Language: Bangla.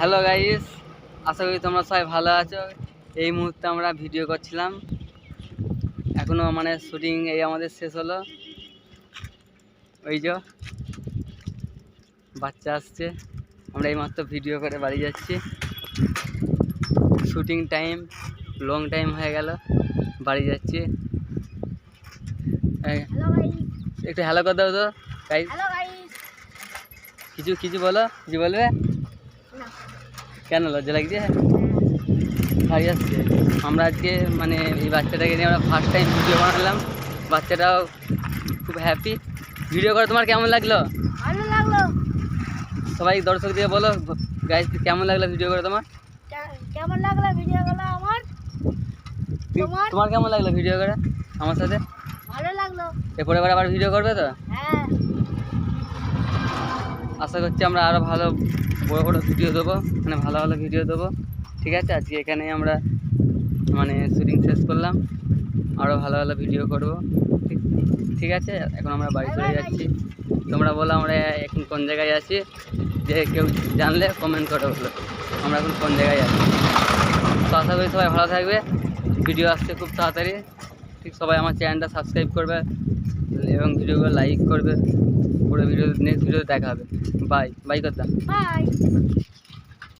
হ্যালো গাইস আশা করি তোমরা সবাই ভালো আছো। এই মুহূর্তে আমরা ভিডিও করছিলাম। এখনও মানে শুটিং এই আমাদের শেষ হলো। ওই যে বাচ্চা আসছে। আমরা এইমাত্র ভিডিও করে বাড়ি যাচ্ছি। শুটিং টাইম লং টাইম হয়ে গেল। বাড়ি যাচ্ছি। একটু হ্যালো করে দাও তো গাইস কিছু কিছু বলো কিছু বলবে? কেন লজ্জা লাগছে? ভাই আসছে আমরা আজকে মানে এই বাচ্চাটাকে নিয়ে আমরা ফার্স্ট টাইম ভিডিও বানালাম। বাচ্চাটাও খুব হ্যাপি ভিডিও করে তোমার কেমন লাগল? ভালো লাগল। সবাই দর্শক দিয়ে বলো গাইজ কেমন লাগল ভিডিও করে তোমার? কেমন লাগল ভিডিওগুলো আমার? তুমি- তোমার? কেমন লাগল ভিডিও করে? আমার সাথে? ভালো লাগল। এরপরে আবার ভিডিও করবে তো? হ্যাঁ। আশা করছি আমরা আরও ভালো বড় বড় ভিডিও দেবো মানে ভালো ভালো ভিডিও দেবো। ঠিক আছে? আজকে এখানে আমরা মানে শুটিং শেষ করলাম। আরও ভালো ভালো ভিডিও করব। ঠিক আছে? এখন আমরা বাড়ি চলে যাচ্ছি। তোমরা বলো আমরা এখন কোন জায়গায় আছি? যে কেউ জানলে কমেন্ট করে বলো। আমরা এখন কোন জায়গায় আছি? তো আশা করি সবাই ভালো থাকবে। ভিডিও আসছে খুব তাড়াতাড়ি। ঠিক, সবাই আমার চ্যানেলটা সাবস্ক্রাইব করবে। এবং ভিডিওগুলো লাইক করবে। পুরো ভিডিও নেক্সট ভিডিও দেখাবে বাই বাই কথা বাই